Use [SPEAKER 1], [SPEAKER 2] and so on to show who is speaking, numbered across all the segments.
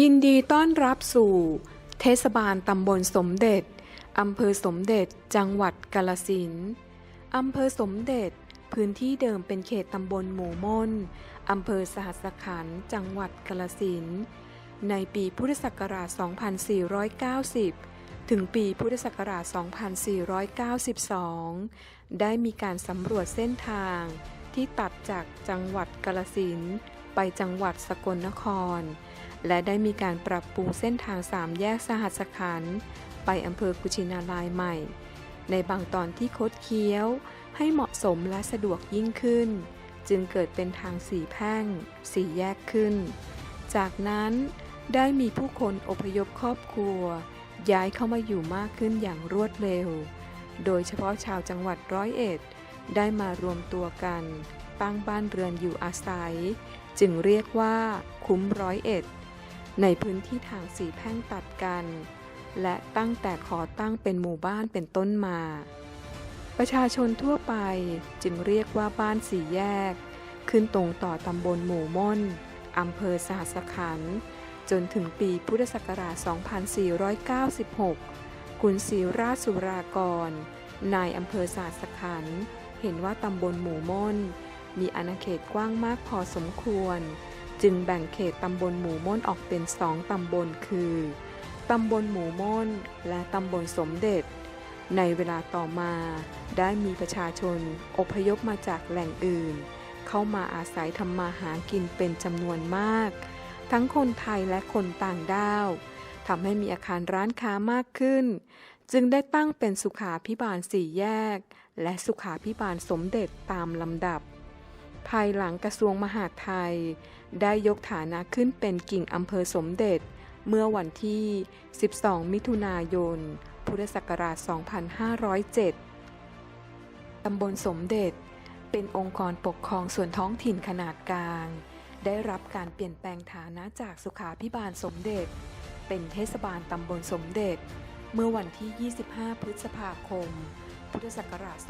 [SPEAKER 1] ยินดีต้อนรับสู่ เทศบาลตำบลสมเด็จ อำเภอสมเด็จ จังหวัดกาลสินอำเภอสมเด็จ พื้นที่เดิมเป็นเขตตำบลหมู่ม่นอำเภอสหัสขันธ์จังหวัดกาลสินในปีพุทธศักราช 2490 ถึงปีพุทธศักราช 2492 ได้มีการสำรวจเส้นทางที่ตัดจากจังหวัดกาลสินไปจังหวัดสกลนคร และได้มีการปรับปรุงเส้นทางสามแยกสหัสขัน ไปอำเภอกุชินารายใหม่ ในบางตอนที่คดเคี้ยว ให้เหมาะสมและสะดวกยิ่งขึ้น จึงเกิดเป็นทางสี่แพร่ง สี่แยกขึ้น จากนั้นได้มีผู้คนอพยพครอบครัว ย้ายเข้ามาอยู่มากขึ้นอย่างรวดเร็ว โดยเฉพาะชาวจังหวัดร้อยเอ็ด ได้มารวมตัวกัน ตั้งบ้านเรือนอยู่อาศัย จึงเรียกว่าคุ้มร้อยเอ็ด ในพื้นที่ทางสีแพ่งตัดกัน และตั้งแต่ขอตั้งเป็นหมู่บ้านเป็นต้นมา ประชาชนทั่วไปจึงเรียกว่าบ้านสี่แยก ขึ้นตรงต่อตำบลหมู่ม่นอำเภอสหัสขันธ์จนถึงปีพุทธศักราช 2496 คุณศรีราชสุรากร นายอำเภอสหัสขัน เห็นว่าตำบลหมู่ม่น มีอาณาเขตกว้างมากพอสมควร จึงแบ่งเขตตำบลหมู่ม่นออกเป็นสองตำบลคือตำบลหมู่ม่นและตำบลสมเด็จ ในเวลาต่อมาได้มีประชาชนอพยพมาจากแหล่งอื่น เข้ามาอาศัยทำมาหากินเป็นจำนวนมาก ทั้งคนไทยและคนต่างด้าวทำให้มีอาคารร้านค้ามากขึ้น จึงได้ตั้งเป็นสุขาพิบาลสี่แยก และสุขาพิบาลสมเด็จตามลำดับ ภายหลังกระทรวงมหาดไทย ได้ยกฐานะขึ้นเป็นกิ่งอำเภอสมเด็จ เมื่อวันที่ 12 มิถุนายน พุทธศักราช 2507 ตำบลสมเด็จ เป็นองค์กรปกครองส่วนท้องถิ่นขนาดกลาง ได้รับการเปลี่ยนแปลงฐานะจากสุขาพิบาลสมเด็จ เป็นเทศบาลตำบลสมเด็จ เมื่อวันที่ 25 พฤษภาคม พุทธศักราช 2542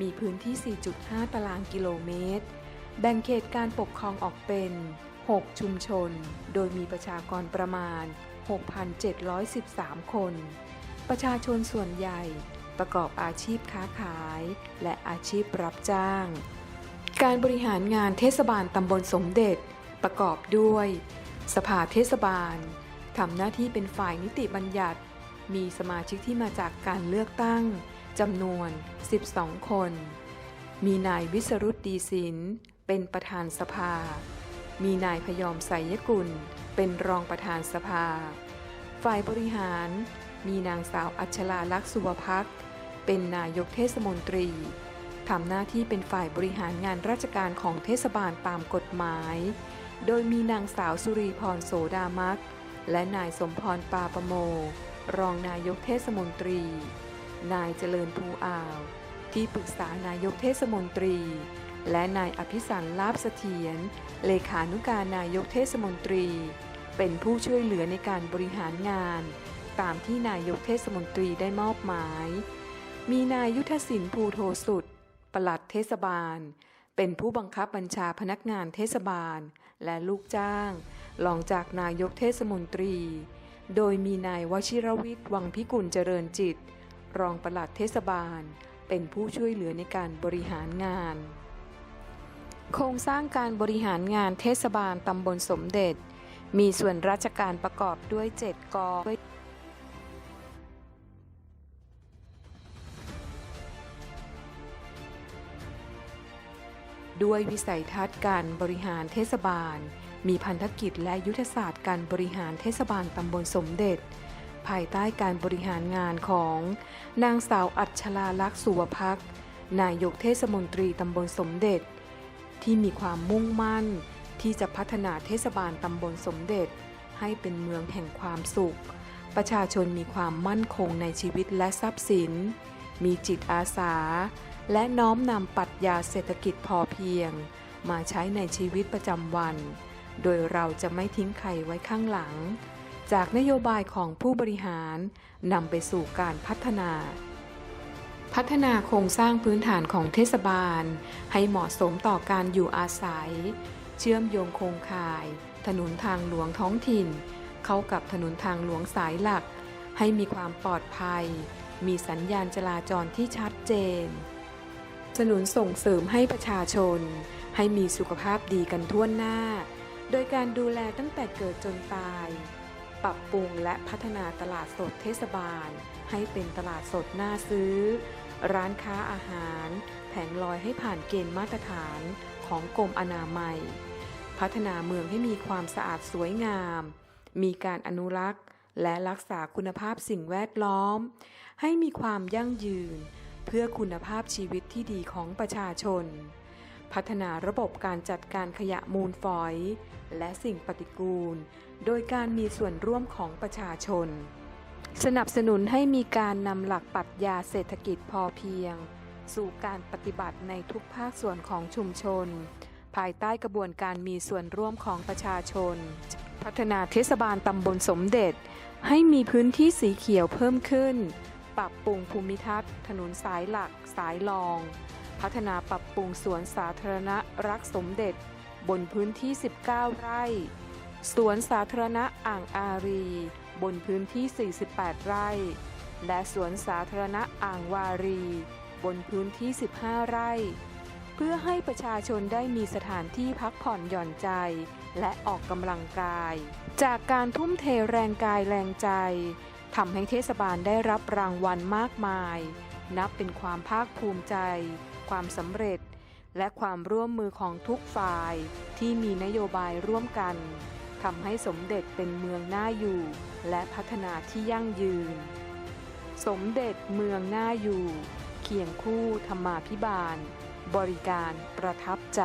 [SPEAKER 1] มีพื้นที่ 4.5 ตารางกิโลเมตร แบ่งเขตการปกครองออกเป็น 6 ชุมชน โดยมีประชากรประมาณ 6,713 คน ประชาชนส่วนใหญ่ประกอบอาชีพค้าขาย และอาชีพรับจ้าง การบริหารงานเทศบาลตำบลสมเด็จประกอบด้วย สภาเทศบาลทำหน้าที่เป็นฝ่ายนิติบัญญัติ มีสมาชิกที่มาจากการเลือกตั้ง จำนวน 12 คน มีนายวิสรุตดีศิลป์เป็นประธานสภา มีนายพยอมไสยกุล เป็นรองประธานสภา ฝ่ายบริหาร มีนางสาวอัชราลักษณ์สุวพักเป็นนายกเทศมนตรีทำหน้าที่เป็นฝ่ายบริหารงานราชการของเทศบาลตามกฎหมาย โดยมีนางสาวสุรีพรโสดามัก และนายสมพรปาประโม รองนายกเทศมนตรี นายเจริญภูอ่าว ที่ปรึกษานายกเทศมนตรี และนายอภิสันลาบเสถียรเลขานุการนายกเทศมนตรี เป็นผู้ช่วยเหลือในการบริหารงาน ตามที่นายกเทศมนตรีได้มอบหมาย มีนายยุทธศินภูโทสุดปลัดเทศบาล เป็นผู้บังคับบัญชาพนักงานเทศบาล และลูกจ้างรองจากนายกเทศมนตรี โดยมีนายวชิรวิทย์วังพิกุลเจริญจิต รองปลัดเทศบาล เป็นผู้ช่วยเหลือในการบริหารงาน โครงสร้างการบริหารงานเทศบาลตำบลสมเด็จ มีส่วนราชการประกอบด้วย 7 กองด้วยวิสัยทัศน์การบริหารเทศบาล มีพันธกิจและยุทธศาสตร์การบริหารเทศบาลตำบลสมเด็จ ภายใต้การบริหารงานของ นางสาวอัชราลักษณ์สุวพักนายกเทศมนตรีตำบลสมเด็จ ที่มีความมุ่งมั่น ที่จะพัฒนาเทศบาลตำบลสมเด็จ ให้เป็นเมืองแห่งความสุข ประชาชนมีความมั่นคงในชีวิตและทรัพย์สิน มีจิตอาสา และน้อมนำปรัชญาเศรษฐกิจพอเพียง มาใช้ในชีวิตประจำวัน โดยเราจะไม่ทิ้งใครไว้ข้างหลัง จากนโยบายของผู้บริหารนำไปสู่การพัฒนา พัฒนาโครงสร้างพื้นฐานของเทศบาล ให้เหมาะสมต่อการอยู่อาศัย เชื่อมโยงโครงข่าย ถนนทางหลวงท้องถิ่น เข้ากับถนนทางหลวงสายหลัก ให้มีความปลอดภัย มีสัญญาณจราจรที่ชัดเจน สนุนส่งเสริมให้ประชาชน ให้มีสุขภาพดีกันทั่วหน้า โดยการดูแลตั้งแต่เกิดจนตาย ปรับปรุงและพัฒนาตลาดสดเทศบาล ให้เป็นตลาดสดน่าซื้อ ร้านค้าอาหาร แผงลอยให้ผ่านเกณฑ์มาตรฐานของกรมอนามัย พัฒนาเมืองให้มีความสะอาดสวยงาม มีการอนุรักษ์และรักษาคุณภาพสิ่งแวดล้อม ให้มีความยั่งยืน เพื่อคุณภาพชีวิตที่ดีของประชาชน พัฒนาระบบการจัดการขยะมูลฝอย และสิ่งปฏิกูล โดยการมีส่วนร่วมของประชาชน สนับสนุนให้มีการนำหลักปรัชญาเศรษฐกิจพอเพียง สู่การปฏิบัติในทุกภาคส่วนของชุมชน ภายใต้กระบวนการมีส่วนร่วมของประชาชน พัฒนาเทศบาลตำบลสมเด็จ ให้มีพื้นที่สีเขียวเพิ่มขึ้น ปรับปรุงภูมิทัศน์ ถนนสายหลักสายรอง พัฒนาปรับปรุงสวนสาธารณะรักสมเด็จ บนพื้นที่ 19 ไร่ สวนสาธารณะอ่างอารี บนพื้นที่ 48 ไร่ และสวนสาธารณะอ่างวารี บนพื้นที่ 15 ไร่ เพื่อให้ประชาชนได้มีสถานที่พักผ่อนหย่อนใจ และออกกำลังกาย จากการทุ่มเทแรงกายแรงใจทำให้เทศบาลได้รับรางวัลมากมาย นับเป็นความภาคภูมิใจ ความสำเร็จ และความร่วมมือของทุกฝ่ายที่มีนโยบายร่วมกันทำให้สมเด็จเป็นเมืองน่าอยู่ และพัฒนาที่ยั่งยืน สมเด็จเมืองน่าอยู่ เคียงคู่ธรรมาภิบาล บริการประทับใจ